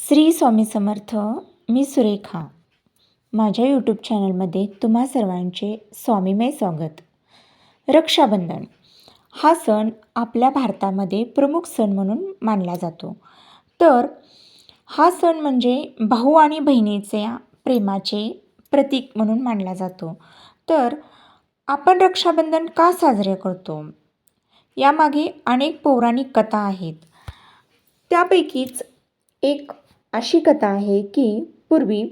श्री स्वामी समर्थ मी सुरेखा. माझ्या यूट्यूब चॅनलमध्ये तुम्हा सर्वांचे स्वामीमय स्वागत. रक्षाबंधन. हा सण आपल्या भारतामध्ये प्रमुख सण म्हणून मानला जातो. तर हा सण म्हणजे भाऊ आणि बहिणीच्या प्रेमाचे प्रतीक म्हणून मानला जातो. तर आपण रक्षाबंधन का साजरे करतो? यामागे अनेक पौराणिक कथा आहेत. त्यापैकीच एक अशी कथा आहे की पूर्वी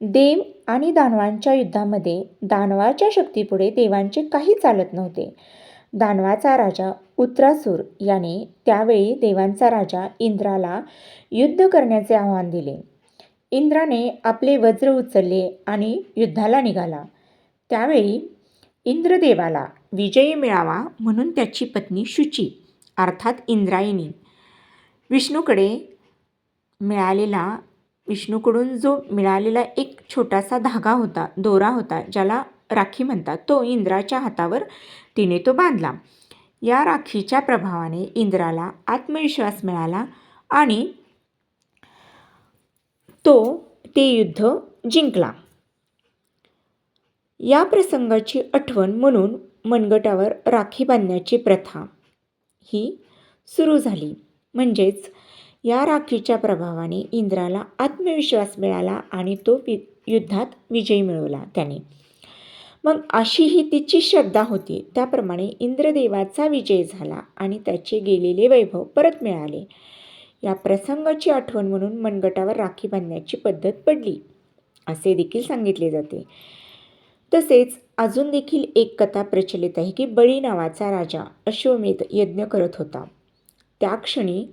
देव आणि दानवांच्या युद्धामध्ये दानवाच्या शक्तीपुढे देवांचे काही चालत नव्हते. दानवाचा राजा उत्तरासूर याने त्यावेळी देवांचा राजा इंद्राला युद्ध करण्याचे आव्हान दिले. इंद्राने आपले वज्र उचलले आणि युद्धाला निघाला. त्यावेळी इंद्रदेवाला विजय मिळावा म्हणून त्याची पत्नी शुची अर्थात इंद्रायणी विष्णूकडे मिळालेला विष्णूकडून जो मिळालेला एक छोटासा धागा होता दोरा होता ज्याला राखी म्हणतात तो इंद्राच्या हातावर तिने तो बांधला. या राखीच्या प्रभावाने इंद्राला आत्मविश्वास मिळाला आणि तो ते युद्ध जिंकला. या प्रसंगाची आठवण म्हणून मनगटावर राखी बांधण्याची प्रथा ही सुरू झाली. म्हणजेच या राखीच्या प्रभावाने इंद्राला आत्मविश्वास मिळाला आणि तो वि युद्धात विजय मिळवला त्याने. मग अशी ही तिची श्रद्धा होती. त्याप्रमाणे इंद्रदेवाचा विजय झाला आणि त्याचे गेलेले वैभव परत मिळाले. या प्रसंगाची आठवण म्हणून मनगटावर राखी बांधण्याची पद्धत पडली. असे देखील सांगितले जाते. तसेच अजून देखील एक कथा प्रचलित आहे की बळी नावाचा राजा अश्वमेध यज्ञ करत होता. त्या क्षणी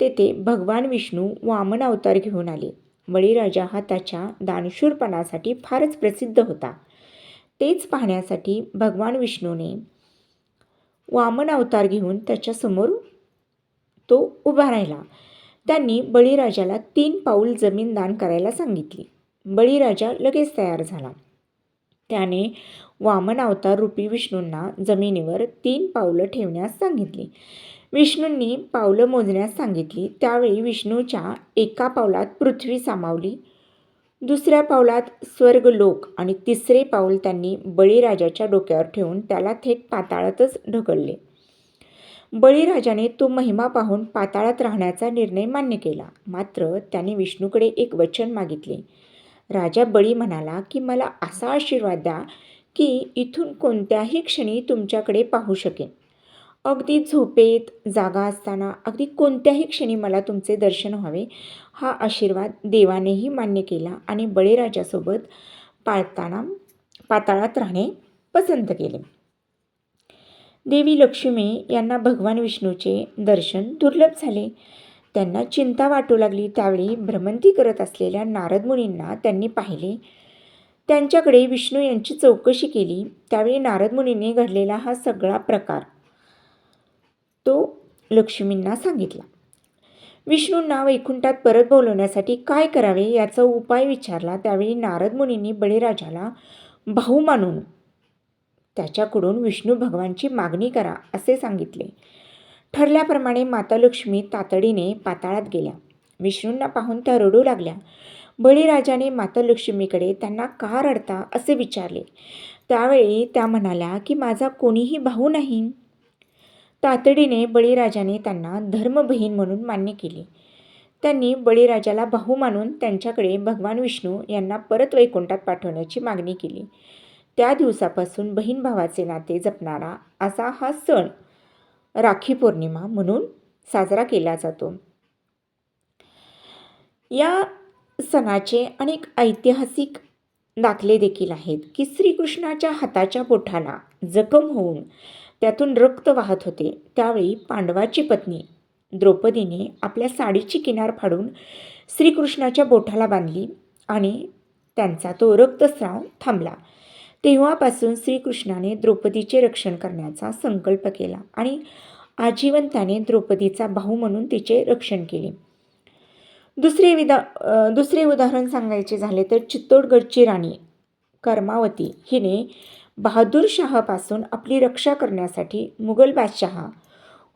तेथे भगवान विष्णू वामन अवतार घेऊन आले. बळीराजा हा त्याच्या दानशूरपणासाठी फारच प्रसिद्ध होता. तेच पाहण्यासाठी भगवान विष्णूने वामन अवतार घेऊन त्याच्यासमोर तो उभा राहिला. त्यांनी बळीराजाला तीन पाऊल जमीन दान करायला सांगितली. बळीराजा लगेच तयार झाला. त्याने वामन अवतार रूपी विष्णूंना जमिनीवर तीन पावलं ठेवण्यास सांगितली. विष्णूंनी पावलं मोजण्यास सांगितली. त्यावेळी विष्णूच्या एका पावलात पृथ्वी सामावली. दुसऱ्या पावलात स्वर्गलोक आणि तिसरे पाऊल त्यांनी बळीराजाच्या डोक्यावर ठेवून त्याला थेट पाताळातच ढकलले. बळीराजाने तो महिमा पाहून पाताळात राहण्याचा निर्णय मान्य केला. मात्र त्याने विष्णूकडे एक वचन मागितले. राजा बळी म्हणाला की मला असा आशीर्वाद द्या की इथून कोणत्याही क्षणी तुमच्याकडे पाहू शकेन. अगदी झोपेत जागा असताना अगदी कोणत्याही क्षणी मला तुमचे दर्शन व्हावे हा आशीर्वाद देवानेही मान्य केला आणि बळीराजासोबत पाळताना पाताळात राहणे पसंत केले. देवी लक्ष्मी यांना भगवान विष्णूचे दर्शन दुर्लभ झाले. त्यांना चिंता वाटू लागली. त्यावेळी भ्रमंती करत असलेल्या नारद मुनींना त्यांनी पाहिले. त्यांच्याकडे विष्णू यांची चौकशी केली. त्यावेळी नारद मुनीने घडलेला हा सगळा प्रकार तो लक्ष्मींना सांगितला. विष्णूंना वैकुंठात परत बोलवण्यासाठी काय करावे याचा उपाय विचारला. त्यावेळी नारद मुनींनी बळीराजाला भाऊ मानून त्याच्याकडून विष्णू भगवानची मागणी करा असे सांगितले. ठरल्याप्रमाणे माता लक्ष्मी तातडीने पाताळात गेल्या. विष्णूंना पाहून त्या रडू लागल्या. बळीराजाने माता लक्ष्मीकडे त्यांना का रडता असे विचारले. त्यावेळी त्या म्हणाल्या की माझा कोणीही भाऊ नाही. तातडीने बळीराजाने त्यांना धर्मबहीण म्हणून मान्य केले. त्यांनी बळीराजाला भाऊ मानून त्यांच्याकडे भगवान विष्णू यांना परत वैकुंठात पाठवण्याची मागणी केली. त्या दिवसापासून बहीण भावाचे नाते जपणारा असा हा सण राखी पौर्णिमा म्हणून साजरा केला जातो. या सणाचे अनेक ऐतिहासिक दाखले देखील आहेत. की श्रीकृष्णाच्या हाताच्या बोठाला जखम होऊन त्यातून रक्त वाहत होते. त्यावेळी पांडवाची पत्नी द्रौपदीने आपल्या साडीची किनार फाडून श्रीकृष्णाच्या बोठाला बांधली आणि त्यांचा तो रक्तस्राव थांबला. तेव्हापासून श्रीकृष्णाने द्रौपदीचे रक्षण करण्याचा संकल्प केला आणि आजीवन त्याने द्रौपदीचा भाऊ म्हणून तिचे रक्षण केले. दुसरे विदा दुसरे उदाहरण सांगायचे झाले तर चित्तोडगडची राणी कर्मावती हिने बहादूरशहापासून आपली रक्षा करण्यासाठी मुघल बादशहा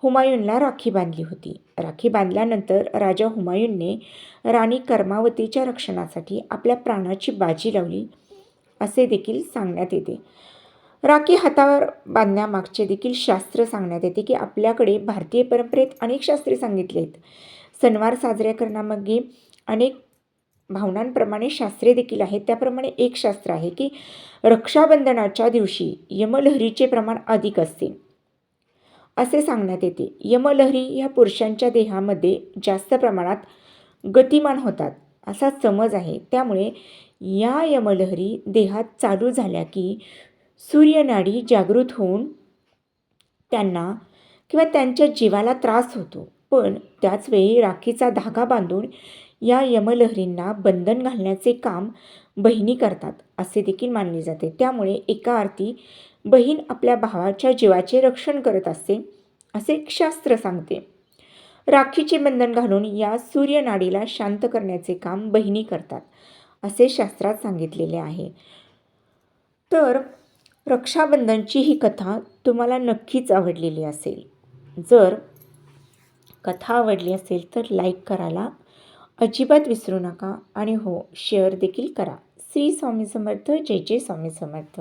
हुमायूनला राखी बांधली होती. राखी बांधल्यानंतर राजा हुमायूनने राणी कर्मावतीच्या रक्षणासाठी आपल्या प्राणाची बाजी लावली असे देखील सांगण्यात येते. राखी हातावर बांधण्यामागचे देखील शास्त्र सांगण्यात येते की आपल्याकडे भारतीय परंपरेत अनेक शास्त्रे सांगितली आहेत सणवार साजरे करण्यामागे अनेक भावनांप्रमाणे शास्त्रे देखील आहेत. त्याप्रमाणे एक शास्त्र आहे की रक्षाबंधनाच्या दिवशी यमलहरीचे प्रमाण अधिक असते. असे सांगण्यात येते. यमलहरी ह्या पुरुषांच्या देहामध्ये जास्त प्रमाणात गतिमान होतात. असा समज आहे. त्यामुळे या यमलहरी देहात चालू झाल्या की सूर्यनाडी जागृत होऊन त्यांना किंवा त्यांच्या जीवाला त्रास होतो. पण त्याचवेळी राखीचा धागा बांधून या यमलहरींना बंधन घालण्याचे काम बहिणी करतात असे देखील मानले जाते. त्यामुळे एका अर्थी बहीण आपल्या भावाच्या जीवाचे रक्षण करत असते असे एक शास्त्र सांगते. राखीचे बंधन घालून या सूर्यनाडीला शांत करण्याचे काम बहिणी करतात असे शास्त्रात सांगितलेले आहे. तर रक्षाबंधनची ही कथा तुम्हाला नक्कीच आवडलेली असेल. जर कथा आवडली असेल तर लाईक करायला अजिबात विसरू नका. आणि हो शेअर देखील करा. श्री स्वामी समर्थ जय जय स्वामी समर्थ.